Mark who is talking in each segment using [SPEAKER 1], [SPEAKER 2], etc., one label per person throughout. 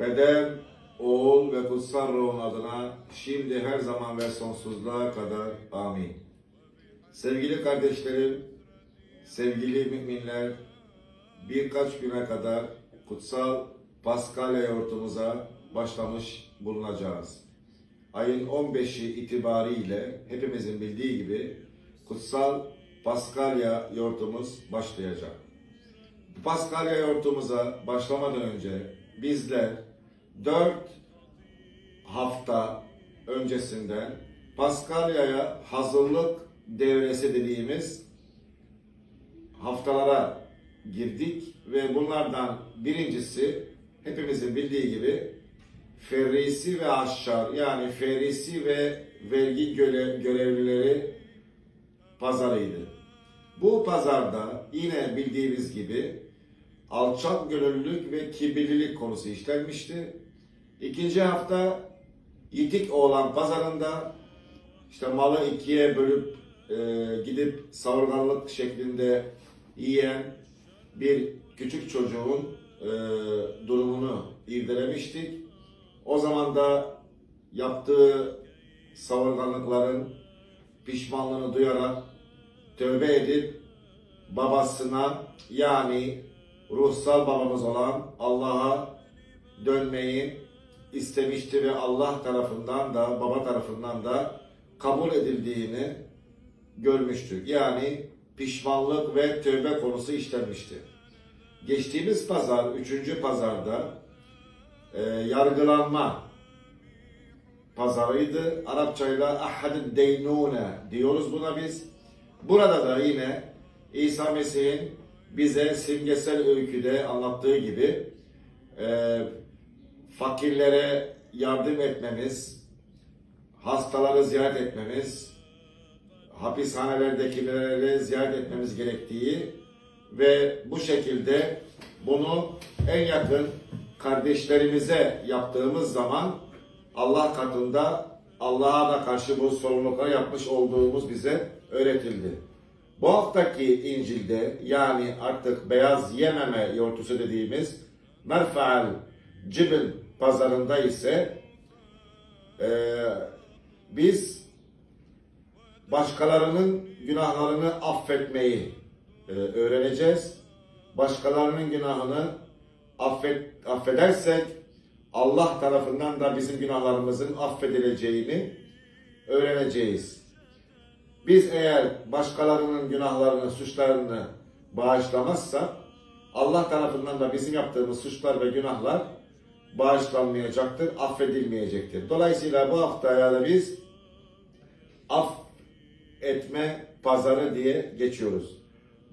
[SPEAKER 1] Beden, Oğul ve Kutsal Ruhun adına şimdi her zaman ve sonsuzluğa kadar amin. Sevgili kardeşlerim, sevgili müminler, birkaç güne kadar kutsal Paskalya yortumuza başlamış bulunacağız. Ayın 15'i itibariyle hepimizin bildiği gibi kutsal Paskalya yortumuz başlayacak. Paskalya yortumuza başlamadan önce bizler 4 hafta öncesinden Paskalya'ya hazırlık devresi dediğimiz haftalara girdik ve bunlardan birincisi hepimizin bildiği gibi ferrisi ve aşşar yani ferrisi ve vergi göle- görevlileri pazarıydı. Bu pazarda yine bildiğimiz gibi alçak gönüllülük ve kibirlilik konusu işlenmişti. İkinci hafta Yitik oğlan pazarında işte malı ikiye bölüp e, gidip savurganlık şeklinde yiyen bir küçük çocuğun e, durumunu irdelemiştik. O zaman da yaptığı savurganlıkların pişmanlığını duyarak tövbe edip babasına yani ruhsal babamız olan Allah'a dönmeyi istemişti ve Allah tarafından da baba tarafından da kabul edildiğini görmüştük. Yani pişmanlık ve tövbe konusu işlenmişti. Geçtiğimiz pazar, üçüncü pazarda e, yargılanma pazarıydı. Arapçayla ahadid deynune diyoruz buna biz. Burada da yine İsa Mesih'in bize simgesel öyküde anlattığı gibi e, fakirlere yardım etmemiz, hastaları ziyaret etmemiz, hapishanelerdekileri ziyaret etmemiz gerektiği ve bu şekilde bunu en yakın kardeşlerimize yaptığımız zaman Allah katında Allah'a da karşı bu sorumlulukları yapmış olduğumuz bize öğretildi. Bu haftaki İncil'de yani artık beyaz yememe yortusu dediğimiz Merfa'l Cibil pazarında ise eee, biz başkalarının günahlarını affetmeyi e, öğreneceğiz. Başkalarının günahını affet, affedersek Allah tarafından da bizim günahlarımızın affedileceğini öğreneceğiz. Biz eğer başkalarının günahlarını, suçlarını bağışlamazsak Allah tarafından da bizim yaptığımız suçlar ve günahlar bağışlanmayacaktır, affedilmeyecektir. Dolayısıyla bu haftaya da biz af etme pazarı diye geçiyoruz.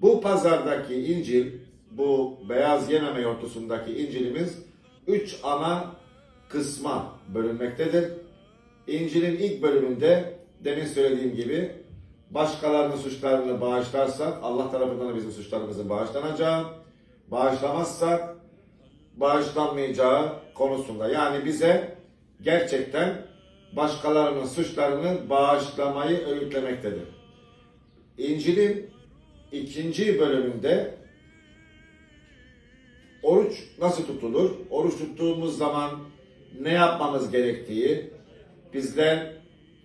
[SPEAKER 1] Bu pazardaki İncil, bu beyaz yememe yortusundaki İncil'imiz üç ana kısma bölünmektedir. İncil'in ilk bölümünde demin söylediğim gibi başkalarının suçlarını bağışlarsak Allah tarafından da bizim suçlarımızın bağışlanacağı, bağışlamazsak bağışlanmayacağı konusunda. Yani bize gerçekten başkalarının suçlarını bağışlamayı öğütlemektedir. İncil'in ikinci bölümünde oruç nasıl tutulur? Oruç tuttuğumuz zaman ne yapmamız gerektiği, bizler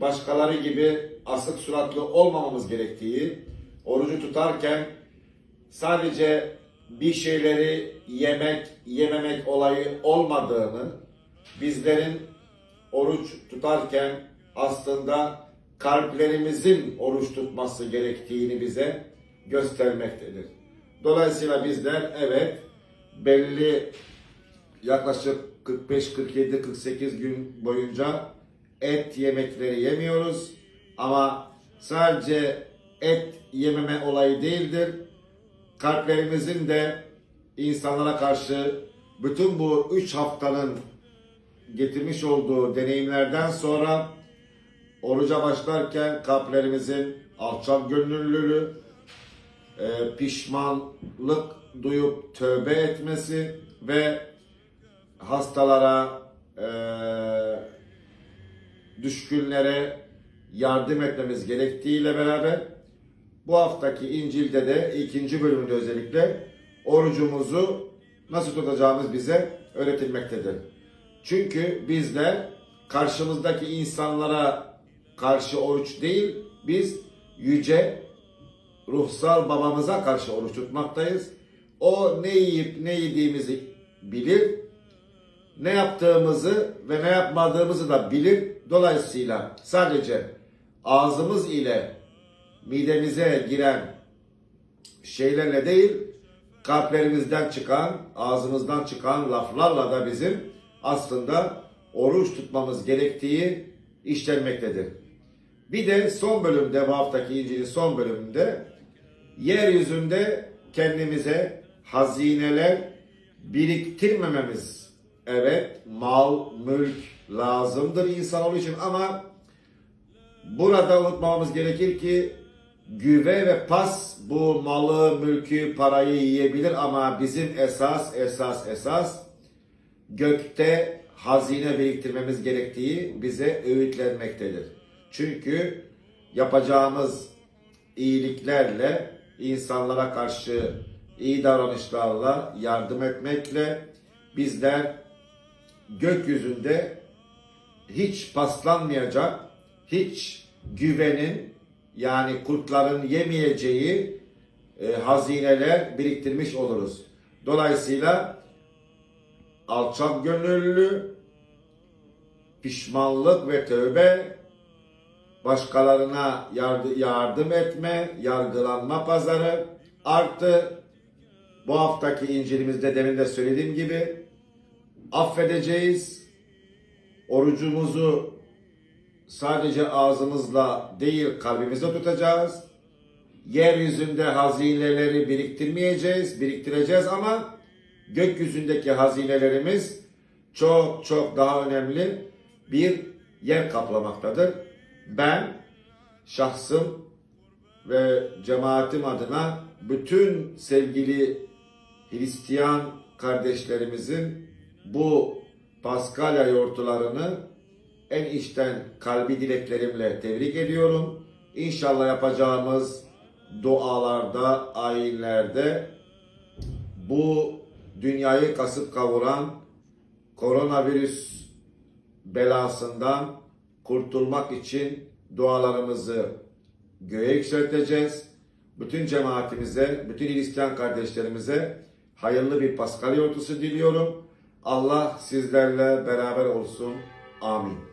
[SPEAKER 1] başkaları gibi asık suratlı olmamamız gerektiği, orucu tutarken sadece bir şeyleri yemek, yememek olayı olmadığını, bizlerin oruç tutarken aslında kalplerimizin oruç tutması gerektiğini bize göstermektedir. Dolayısıyla bizler evet belli yaklaşık 45, 47, 48 gün boyunca et yemekleri yemiyoruz. Ama sadece et yememe olayı değildir. Kalplerimizin de insanlara karşı bütün bu üç haftanın getirmiş olduğu deneyimlerden sonra oruca başlarken kalplerimizin alçak gönüllülüğü, e, pişmanlık duyup tövbe etmesi ve hastalara, e, düşkünlere yardım etmemiz gerektiğiyle beraber bu haftaki İncil'de de ikinci bölümünde özellikle orucumuzu nasıl tutacağımız bize öğretilmektedir. Çünkü bizler karşımızdaki insanlara karşı oruç değil, biz yüce ruhsal babamıza karşı oruç tutmaktayız. O ne yiyip ne yediğimizi bilir, ne yaptığımızı ve ne yapmadığımızı da bilir. Dolayısıyla sadece ağzımız ile midemize giren şeylerle değil, kalplerimizden çıkan, ağzımızdan çıkan laflarla da bizim aslında oruç tutmamız gerektiği işlenmektedir. Bir de son bölümde, bu haftaki İncil'in son bölümünde yeryüzünde kendimize hazineler biriktirmememiz. Evet, mal, mülk lazımdır insanoğlu için ama burada unutmamamız gerekir ki güve ve pas bu malı, mülkü, parayı yiyebilir ama bizim esas, esas, esas gökte hazine biriktirmemiz gerektiği bize öğütlenmektedir. Çünkü yapacağımız iyiliklerle, insanlara karşı iyi davranışlarla, yardım etmekle bizler gökyüzünde hiç paslanmayacak, hiç güvenin yani kurtların yemeyeceği e, hazineler biriktirmiş oluruz. Dolayısıyla alçak gönüllü, pişmanlık ve tövbe, başkalarına yardı- yardım etme, yargılanma pazarı artı bu haftaki İncil'imizde demin de söylediğim gibi affedeceğiz. Orucumuzu sadece ağzımızla değil kalbimizde tutacağız. Yeryüzünde hazineleri biriktirmeyeceğiz, biriktireceğiz ama gökyüzündeki hazinelerimiz çok çok daha önemli bir yer kaplamaktadır. Ben şahsım ve cemaatim adına bütün sevgili Hristiyan kardeşlerimizin bu Paskalya yortularını en içten kalbi dileklerimle tebrik ediyorum. İnşallah yapacağımız dualarda, ayinlerde bu dünyayı kasıp kavuran koronavirüs belasından kurtulmak için dualarımızı göğe yükselteceğiz. Bütün cemaatimize, bütün Hristiyan kardeşlerimize hayırlı bir Paskalya ortusu diliyorum. Allah sizlerle beraber olsun. Amin.